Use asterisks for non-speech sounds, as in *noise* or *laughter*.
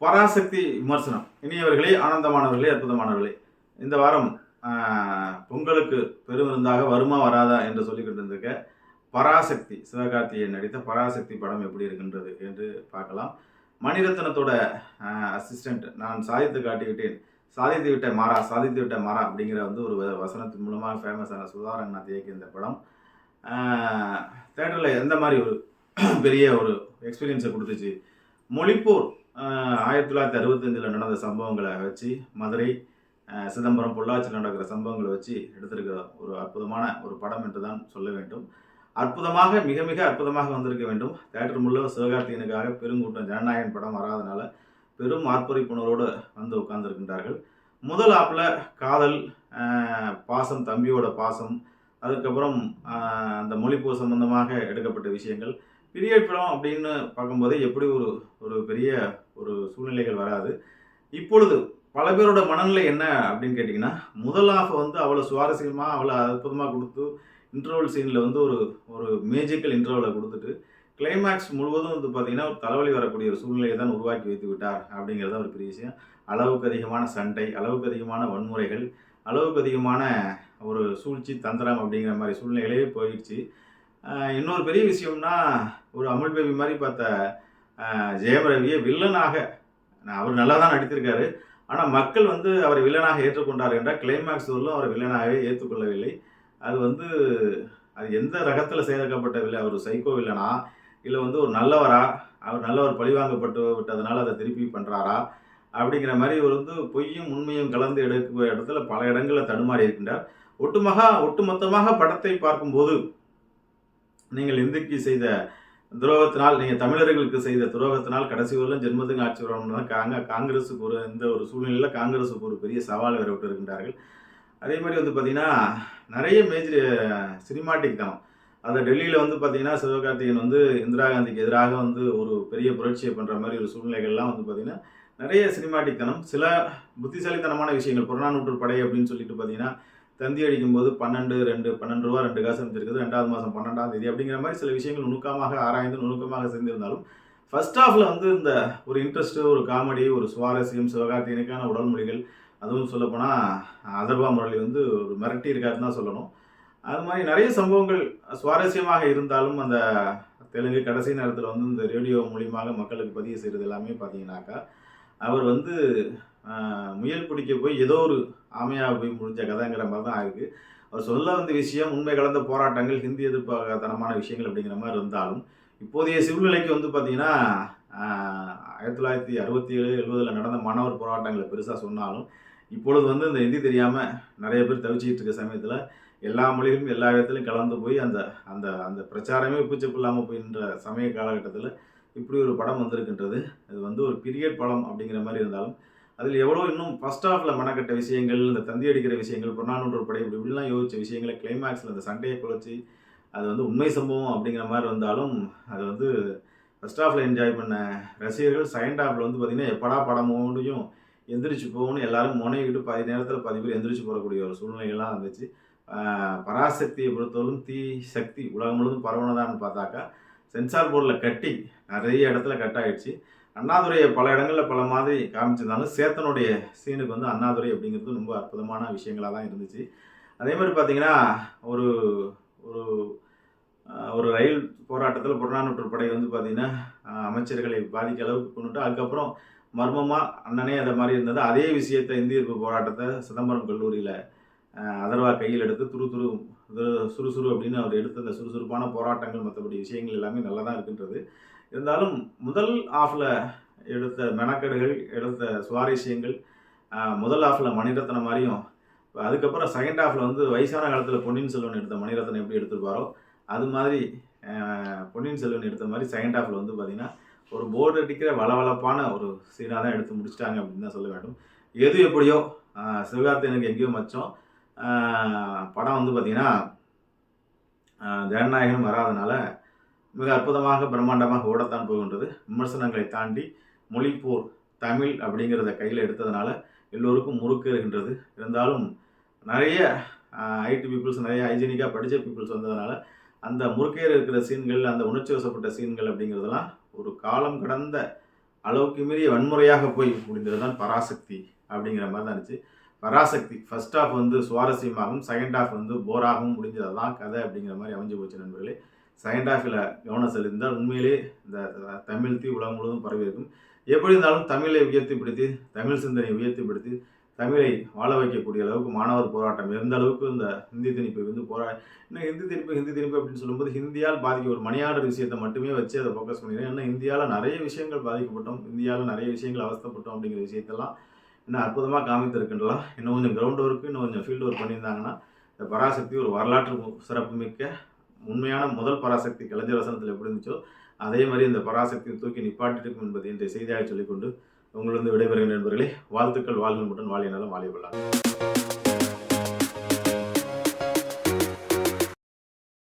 பராசக்தி விமர்சனம். இனியவர்களே ஆனந்தமானவர்களே அற்புதமானவர்களே இந்த வாரம் பொங்கலுக்கு பெருமிருந்தாக வருமா வராதா என்று சொல்லிக்கிட்டு இருந்திருக்க பராசக்தி சிவகார்த்திகேயன் நடித்த பராசக்தி படம் எப்படி இருக்கின்றது என்று பார்க்கலாம். மணிரத்னத்தோட அசிஸ்டண்ட் நான் சாதித்து காட்டிவிட்டேன். சாதித்து விட்ட மாறா சாதித்து விட்ட மாறா அப்படிங்கிற வந்து ஒரு வ- வசனத்தின் மூலமாக ஃபேமஸான சுதாரங்கநாத் இயக்கிய இந்த படம். தேட்டரில் எந்த மாதிரி ஒரு *clears throat* பெரிய ஒரு எக்ஸ்பீரியன்ஸை கொடுத்துச்சு? மொழிப்போர் ஆயிரத்தி தொள்ளாயிரத்தி அறுபத்தஞ்சில் நடந்த சம்பவங்களை வச்சு மதுரை சிதம்பரம் பொள்ளாச்சியில் நடக்கிற சம்பவங்களை வச்சு எடுத்திருக்கிற ஒரு அற்புதமான ஒரு படம் என்று தான் சொல்ல வேண்டும். அற்புதமாக மிக மிக அற்புதமாக வந்திருக்க வேண்டும். தேட்டர் முள்ள சிவகார்த்திகனுக்காக பெருங்கூட்டம் ஜனநாயகன் படம் வராதனால பெரும் ஆர்ப்பரிப்புணர்வோடு வந்து உட்கார்ந்துருக்கின்றார்கள். முதல் ஆப்பில் காதல் பாசம் தம்பியோட பாசம் அதுக்கப்புறம் அந்த மொழிப்போர் சம்பந்தமாக எடுக்கப்பட்ட விஷயங்கள் பெரிய படம் அப்படின்னு பார்க்கும்போது எப்படி ஒரு ஒரு பெரிய ஒரு சூழ்நிலைகள் வராது. இப்பொழுது பல பேரோட மனநிலை என்ன அப்படின்னு கேட்டிங்கன்னா முதல் ஆஃப் வந்து அவ்வளோ சுவாரஸ்யமாக அவ்வளோ அற்புதமாக கொடுத்து இன்டர்வல் சீனில் வந்து ஒரு ஒரு மேஜிக்கல் இன்டர்வலை கொடுத்துட்டு கிளைமேக்ஸ் முழுவதும் வந்து பார்த்தீங்கன்னா ஒரு தலைவலி வரக்கூடிய ஒரு சூழ்நிலையை தான் உருவாக்கி வைத்து விட்டார் அப்படிங்கிறது ஒரு பெரிய விஷயம். அளவுக்கு அதிகமான சண்டை அளவுக்கு அதிகமான வன்முறைகள் அளவுக்கு அதிகமான ஒரு சூழ்ச்சி தந்திரம் அப்படிங்கிற மாதிரி சூழ்நிலையிலேயே போயிடுச்சு. இன்னொரு பெரிய விஷயம்னா ஒரு அமுல் பேபி மாதிரி பார்த்த ஜெயம் ரவியை வில்லனாக அவர் நல்லா தான் நடித்திருக்காரு. ஆனால் மக்கள் வந்து அவரை வில்லனாக ஏற்றுக்கொண்டார் என்றால் கிளைமேக்ஸ் வரலும் அவரை வில்லனாகவே ஏற்றுக்கொள்ளவில்லை. அது வந்து அது எந்த ரகத்தில் சேர்க்கப்பட்ட வில்லை அவர் சைக்கோ வில்லனா இல்லை வந்து ஒரு நல்லவரா? அவர் நல்லவர் பழிவாங்கப்பட்டு விட்டதுனால அதை திருப்பி பண்ணுறாரா அப்படிங்கிற மாதிரி இவர் வந்து பொய்யும் உண்மையும் கலந்து எடுக்க இடத்துல பல இடங்களில் தடுமாறி இருக்கின்றார். ஒட்டுமாக ஒட்டுமொத்தமாக படத்தை பார்க்கும்போது நீங்கள் இந்துக்கு செய்த துரோகத்தினால் நீங்கள் தமிழர்களுக்கு செய்த துரோகத்தினால் கடைசி வரலும் ஜென்மத்துக்கு ஆட்சி வரணும்னா காங்க காங்கிரஸுக்கு ஒரு இந்த ஒரு சூழ்நிலையில் காங்கிரஸுக்கு ஒரு பெரிய சவால் வேற விட்டு இருக்கின்றார்கள். அதே மாதிரி வந்து பார்த்திங்கன்னா நிறைய மேஜர் சினிமாட்டிக் தான். அந்த டெல்லியில் வந்து பார்த்திங்கன்னா சிவகார்த்திகேயன் வந்து இந்திரா காந்திக்கு எதிராக வந்து ஒரு பெரிய புரட்சியை பண்ணுற மாதிரி ஒரு சூழ்நிலைகள்லாம் வந்து பார்த்திங்கன்னா நிறைய சினிமாட்டிக் தனம் சில புத்திசாலித்தனமான விஷயங்கள் புறநானூற்று படை அப்படின்னு சொல்லிட்டு பார்த்தீங்கன்னா தந்தி அடிக்கும்போது பன்னெண்டு ரெண்டு பன்னெண்டு ரூபா ரெண்டு காசு அமைச்சிருக்குது ரெண்டாவது மாதம் பன்னெண்டாம் தேதி அப்படிங்கிற மாதிரி சில விஷயங்கள் நுணுக்கமாக ஆராய்ந்து நுணுக்கமாக செஞ்சிருந்தாலும் ஃபர்ஸ்ட் ஹாஃபில் வந்து இந்த ஒரு இன்ட்ரெஸ்ட்டு ஒரு காமெடி ஒரு சுவாரஸ்யம் சிவகார்த்திகனுக்கான உடல் மொழிகள் அதுவும் சொல்லப்போனால் அதர்வா முரளி வந்து ஒரு மிரட்டி இருக்காருன்னு தான் சொல்லணும். அது மாதிரி நிறைய சம்பவங்கள் சுவாரஸ்யமாக இருந்தாலும் அந்த தெலுங்கு கடைசி நேரத்தில் வந்து இந்த ரேடியோ மூலியமாக மக்களுக்கு பதிவு செய்கிறது எல்லாமே பார்த்தீங்கன்னாக்கா அவர் வந்து முயல் பிடிக்க போய் ஏதோ ஒரு ஆமையாக போய் முடிஞ்ச கதைங்கிற மாதிரி தான் ஆகுது அவர் சொல்ல வந்த விஷயம் உண்மை கலந்த போராட்டங்கள் ஹிந்தி எதிர்ப்பாகத்தனமான விஷயங்கள் அப்படிங்கிற மாதிரி இருந்தாலும் இப்போதைய சூழ்நிலைக்கு வந்து பார்த்தீங்கன்னா ஆயிரத்தி தொள்ளாயிரத்தி அறுபத்தி ஏழு எழுபதில் நடந்த மாணவர் போராட்டங்களை பெருசாக சொன்னாலும் இப்பொழுது வந்து இந்த ஹிந்தி தெரியாமல் நிறைய பேர் தவிச்சிக்கிட்டு இருக்க சமயத்தில் எல்லா மொழிகளும் எல்லா இடத்துலையும் கலந்து போய் அந்த அந்த அந்த பிரச்சாரமே உப்புச்சப்பு இல்லாமல் போயின்ற சமய காலகட்டத்தில் இப்படி ஒரு படம் வந்திருக்கின்றது. இது வந்து ஒரு பீரியட் படம் அப்படிங்கிற மாதிரி இருந்தாலும் அதில் எவ்வளோ இன்னும் ஃபர்ஸ்ட் ஆஃப்ல மனக்கட்ட விஷயங்கள் இந்த தந்தி அடிக்கிற விஷயங்கள் புறநானூற்று படை இப்படி இப்படிலாம் யோசிச்ச விஷயங்களை கிளைமேக்ஸில் அந்த சண்டையை குலைச்சி அது வந்து உண்மை சம்பவம் அப்படிங்கிற மாதிரி வந்தாலும் அது வந்து ஃபர்ஸ்ட் ஹாஃபில் என்ஜாய் பண்ண ரசிகர்கள் செகண்ட் ஹாஃபில் வந்து பார்த்திங்கன்னா எப்படா படம் முடியும் எந்திரிச்சு போகணும் எல்லாரும் முனைகிட்டு பாதி நேரத்தில் பாதி பேர் எந்திரிச்சு போகக்கூடிய ஒரு சூழ்நிலைகள்லாம் இருந்துச்சு பராசக்தியை பொறுத்தவரைக்கும் தீ சக்தி உலகம் முழுவதும் பரவனதான்னு பார்த்தாக்கா சென்சார் போர்டில் கட்டி நிறைய இடத்துல கட் ஆயிடுச்சு. அண்ணாதுரையை பல இடங்களில் பல மாதிரி காமிச்சிருந்தாலும் சேத்தனுடைய சீனுக்கு வந்து அண்ணாதுரை அப்படிங்கிறது ரொம்ப அற்புதமான விஷயங்களாக தான் இருந்துச்சு. அதே மாதிரி பார்த்தீங்கன்னா ஒரு ஒரு ஒரு ரயில் போராட்டத்தில் புறநானூற்று படை வந்து பார்த்திங்கன்னா அமைச்சர்களை பாதிக்க அளவுக்கு கொண்டுட்டு அதுக்கப்புறம் மர்மமாக அண்ணனே அதை மாதிரி இருந்தது. அதே விஷயத்தை இந்திய எதிர்ப்பு போராட்டத்தை சிதம்பரம் கல்லூரியில் அதர்வா கையில் எடுத்து துரு துரு சுறுசுறு அப்படின்னு அவர் எடுத்த அந்த சுறுசுறுப்பான போராட்டங்கள் மற்றபடி விஷயங்கள் எல்லாமே நல்லா தான் இருக்குன்றது. இருந்தாலும் முதல் ஆஃபில் எடுத்த மெனக்கெடுகள் எடுத்த சுவாரஸ்யங்கள் முதல் ஆஃபில் மணிரத்னம் மாதிரியும் அதுக்கப்புறம் செகண்ட் ஹாஃபில் வந்து வயசான காலத்தில் பொன்னியின் செல்வன் எடுத்த மணிரத்னம் எப்படி எடுத்திருப்பாரோ அது மாதிரி பொன்னியின் செல்வன் எடுத்த மாதிரி செகண்ட் ஹாஃபில் வந்து பார்த்திங்கன்னா ஒரு போர்டு அடிக்கிற வளவளப்பான ஒரு சீனாக தான் எடுத்து முடிச்சிட்டாங்க அப்படின்னு தான் சொல்ல வேண்டும். எது எப்படியோ ஆஹ், சிவகார்த்திகனுக்கு எங்கேயோ மச்சம். படம் வந்து பார்த்திங்கன்னா ஜனநாயகனும் வராதனால மிக அற்புதமாக பிரம்மாண்டமாக ஓடத்தான் போகின்றது. விமர்சனங்களை தாண்டி மொழிப்போர் தமிழ் அப்படிங்கிறத கையில் எடுத்ததுனால எல்லோருக்கும் முறுக்கு இருக்கின்றது இருந்தாலும் நிறைய ஐடி பீப்புள்ஸ் நிறைய ஹைஜீனிக்காக படித்த பீப்புள்ஸ் வந்ததுனால அந்த முறுக்கையில் இருக்கிற சீன்கள் அந்த உணர்ச்சி வசப்பட்ட சீன்கள் அப்படிங்கிறதெல்லாம் ஒரு காலம் கடந்த அளவுக்கு மீறிய வன்முறையாக போய் முடிந்தது தான் பராசக்தி அப்படிங்கிற மாதிரி தான் இருந்துச்சு. பராசக்தி ஃபர்ஸ்ட் ஆஃப் வந்து சுவாரஸ்யமாகவும் செகண்ட் ஆஃப் வந்து போராகவும் முடிஞ்சது. தான் கதை அப்படிங்கிற மாதிரி அமைஞ்சு போச்சு நண்பர்களே. செகண்ட் ஹாஃபில் கவனம் செலுத்தினால் உண்மையிலே இந்த தமிழ் தீ உலகம் முழுவதும் பரவி இருக்கும். எப்படி இருந்தாலும் தமிழை உயர்த்திப்படுத்தி தமிழ் சிந்தனையை உயர்த்திப்படுத்தி தமிழை வாழ வைக்கக்கூடிய அளவுக்கு மாணவர் போராட்டம் எந்த அளவுக்கு இந்த ஹிந்தி திணிப்பை வந்து போரா இன்னும் ஹிந்தி திணிப்பு ஹிந்தி திணிப்பு அப்படின்னு சொல்லும்போது ஹிந்தியால் பாதிக்க ஒரு மணியாளர் விஷயத்தை மட்டுமே வச்சு அதை ஃபோக்கஸ் பண்ணிடுறேன். ஏன்னா இந்தியாவில் நிறைய விஷயங்கள் பாதிக்கப்பட்டோம். இந்தியாவில் நிறைய விஷயங்கள் அவஸ்தைப்பட்டோம் அப்படிங்கிற விஷயத்தெல்லாம் இன்னும் அற்புதமாக காமித்திருக்கின்றலாம். இன்னும் கொஞ்சம் கிரவுண்ட் ஒர்க்கு இன்னும் கொஞ்சம் ஃபீல்டு ஒர்க் பண்ணியிருந்தாங்கன்னா இந்த பராசக்தி ஒரு வரலாற்று சிறப்புமிக்க உண்மையான முதல் பராசக்தி கலைஞர் வசனத்தில் எப்படி இருந்துச்சோ அதே மாதிரி இந்த பராசக்தியை தூக்கி நிப்பாட்டிருக்கும் என்பதை இன்றைய செய்தியாக சொல்லிக்கொண்டு உங்களிருந்து விடைபெறுகின்ற நண்பர்களே. வாழ்த்துக்கள் வாழ்கின்ற மட்டும் வாழிய நலம்